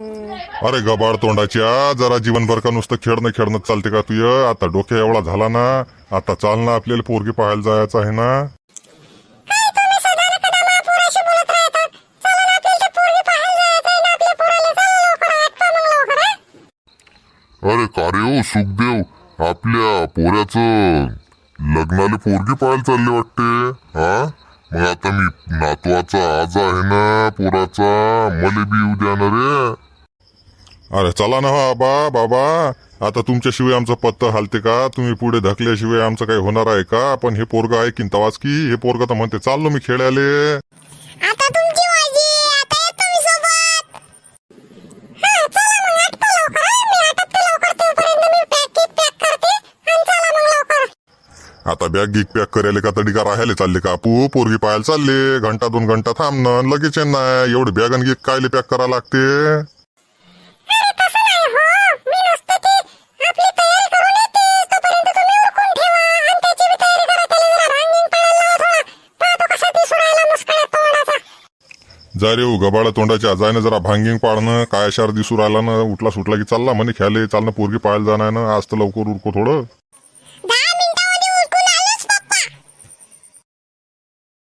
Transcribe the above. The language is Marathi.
अरे गबाड तोंडाच्या जरा जीवनभर का नुसतं खेळणं खेळणं चालते का तुय? आता डोक्या एवढा झाला ना आता चाल ना आपल्याला पोरगी पाहायला जायचं आहे ना. अरे का रे हो? सुखदेव आपल्या पोऱ्याचं लग्नाला पोरगी पाहायला चालले वाटते हा? मग आता मी नातवाचा आज आहे ना पोराचा मले बी येऊ द्या ना रे. अरे चला ना हो आबा बाबा. आता तुमच्याशिवाय आमचं पत्ता हालते का? तुम्ही पुढे ढकल्याशिवाय आमचं काही होणार आहे का? पण हे पोरग आहे की तवाच की. हे पोरग तर म्हणते चाललो मी खेळाले आता तुमची वाजी आता येतो मी सोबत. हा चला मग आटपा लवकर. हा. मी आटपते लवकर तोपर्यंत मी पॅक गिक पॅक करते. आणि चला मग लवकर. आता बॅग गिक पॅक करायला का? तडी का राहायला चालले का? आपू पोरगी पाहायला चालले. घंटा दोन घंटा थांबणं. लगेच नाही. एवढे बॅग आणि गिक कायले पॅक करा लागते? जा रे हो, गबाळा तोंडाच्या जायनं जरा भांगिंग पाळणं काय शार दिसू राहिला ना उठला सुटला की चालला म्हणे ख्याले चालणं पोरगी पाळायला जाणार ना आज तर लवकर उरको थोडं.